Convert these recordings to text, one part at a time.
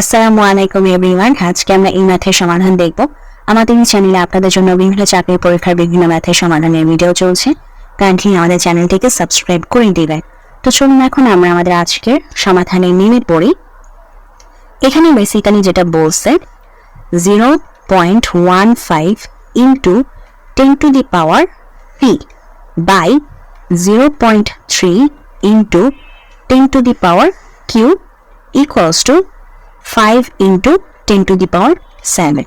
আসসালামু আলাইকুম এভরিওয়ান। আজকে আমরা এই ম্যাথের সমাধান দেখব। আমাদের এই চ্যানেলে আপনাদের জন্য বিভিন্ন চাকরির পরীক্ষার বিভিন্ন ম্যাথের সমাধানের ভিডিও চলছে। কাইন্ডলি আমাদের চ্যানেলটিকে সাবস্ক্রাইব করে দিবেন। তো চলুন এখন আমরা আমাদের আজকের সমাধানের নিয়মে পড়ি। এখানে বেসিক্যালি যেটা বলছে zero point one five into ten to the power P by zero point three into ten to the power Q equals to five into ten to the power seven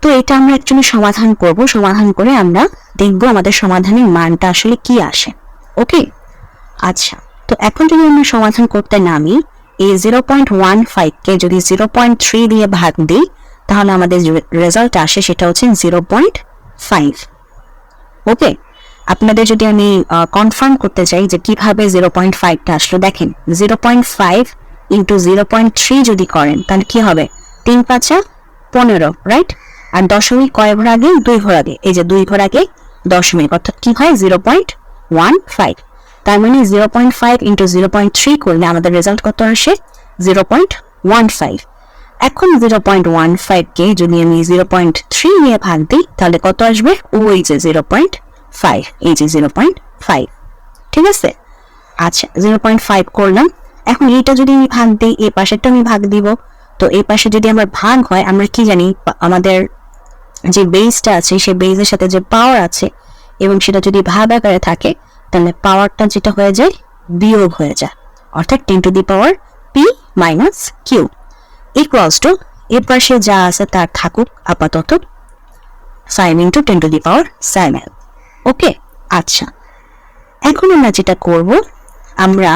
তো এটা আমরা অ্যাকচুয়ালি সমাধান করব। সমাধান করে আমরা দেখব আমাদের সমাধানের মানটা আসলে কি আসে। ওকে আচ্ছা তো এখন যদি আমরা সমাধান করতে নামি এই জিরো পয়েন্ট ওয়ান ফাইভকে যদি জিরো পয়েন্ট থ্রি দিয়ে ভাগ দিই, তাহলে আমাদের রেজাল্ট আসে সেটা হচ্ছে জিরো পয়েন্ট ফাইভ ওকে আপনাদের যদি আমি কনফার্ম করতে চাই যে কীভাবে জিরো পয়েন্ট ফাইভটা আসলো, দেখেন zero point five into zero point three যদি করেন তাহলে কি হবে তিন পাঁচা পনেরো রাইট আর দশমিক কয় ঘর আগে দুই ঘর আগে এই যে দুই ঘর আগে দশমিক অর্থাৎ কি হয় জিরো পয়েন্ট ওয়ান ফাইভ তার মানে zero point five into zero point three করলে আমাদের রেজাল্ট কত আসে জিরো পয়েন্ট ওয়ান ফাইভ এখন জিরো পয়েন্ট ওয়ান ফাইভকে যদি আমি জিরো পয়েন্ট থ্রি নিয়ে ভাগ দিই তাহলে কত আসবে ওই যে জিরো পয়েন্ট ফাইভ এই যে জিরো পয়েন্ট ফাইভ ঠিক আছে আচ্ছা জিরো পয়েন্ট ফাইভ করলাম এখন এইটা যদি আমি ভাগ দিই, এই পাশেরটা আমি ভাগ দিব। তো এই পাশে যদি আমার ভাগ হয়, আমরা কি জানি, আমাদের যে বেসটা আছে, সেই বেসের সাথে যে পাওয়ার আছে, এবং সেটা যদি ভাগ আকারে থাকে, তাহলে পাওয়ারটা যেটা হয়ে যায়, বিয়োগ হয়ে যায়। অর্থাৎ ten to the power P minus Q equals to এর পাশে যা আছে, তার থাকুক আপাতত five into ten to the power seven okay আচ্ছা। এখন আমরা যেটা করব, আমরা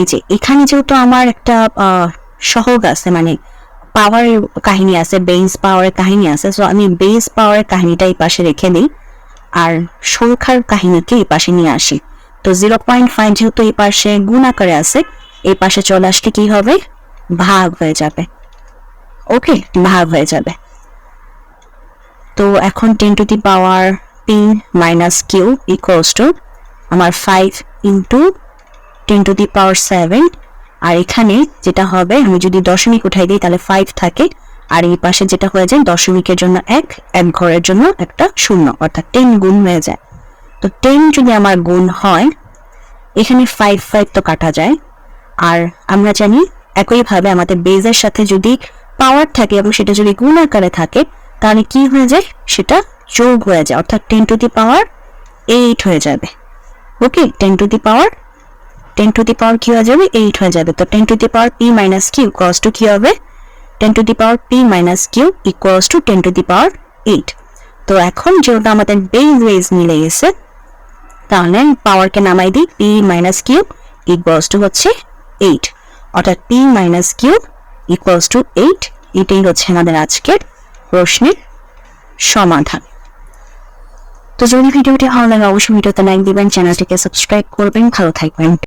এই যে, এখানে যেহেতু আমার একটা সহগ আছে মানে পাওয়ারের কাহিনী আছে বেস পাওয়ারের কাহিনী আছে সো আমি বেস পাওয়ারের কাহিনীটা এই পাশে রেখে দিই, আর সংখ্যার কাহিনীকে এই পাশে নিয়ে আসি। তো জিরো পয়েন্ট ফাইভ যেহেতু এই পাশে গুণ আকারে আছে, এই পাশে চলে আসলে কি হবে? ভাগ হয়ে যাবে। ওকে ভাগ হয়ে যাবে। তো এখন ten to the power P minus Q equals to আমার five into ten to the power seven আর এখানে যেটা হবে, আমি যদি দশমিক উঠাই দিই, তাহলে ফাইভ থাকে। আর এই পাশে যেটা হয়ে যায়, দশমিকের জন্য এক এক ঘরের জন্য একটা শূন্য, অর্থাৎ টেন গুণ হয়ে যায়। তো টেন যদি আমার গুণ হয়, এখানে ফাইভ ফাইভ তো কাটা যায়। আর আমরা জানি, একইভাবে আমাদের বেজের সাথে যদি পাওয়ার থাকে এবং সেটা যদি গুণ আকারে থাকে, তাহলে কি হয়ে যায়? সেটা যোগ হয়ে যায়, অর্থাৎ ten to the power eight হয়ে যাবে। Okay ten to the power ten to the power কি হয়ে যাবে এইট হয়ে যাবে। তো ten to the power P minus Q cos to কি হবে? Ten to the power P minus Q equals to ten to the power eight তো এখন যেহেতু আমাদের বেজ বেজ মিলে গেছে, তাহলে পাওয়ারকে নামাই দিই P minus Q equals to হচ্ছে এইট অর্থাৎ P minus Q equals to eight এটাই হচ্ছে আমাদের আজকের প্রশ্নের সমাধান। তো যদি ভিডিওটি ভালো লাগে, অবশ্যই ভিডিওতে লাইক দিবেন, চ্যানেলটিকে সাবস্ক্রাইব করবেন, ভালো থাকবেন।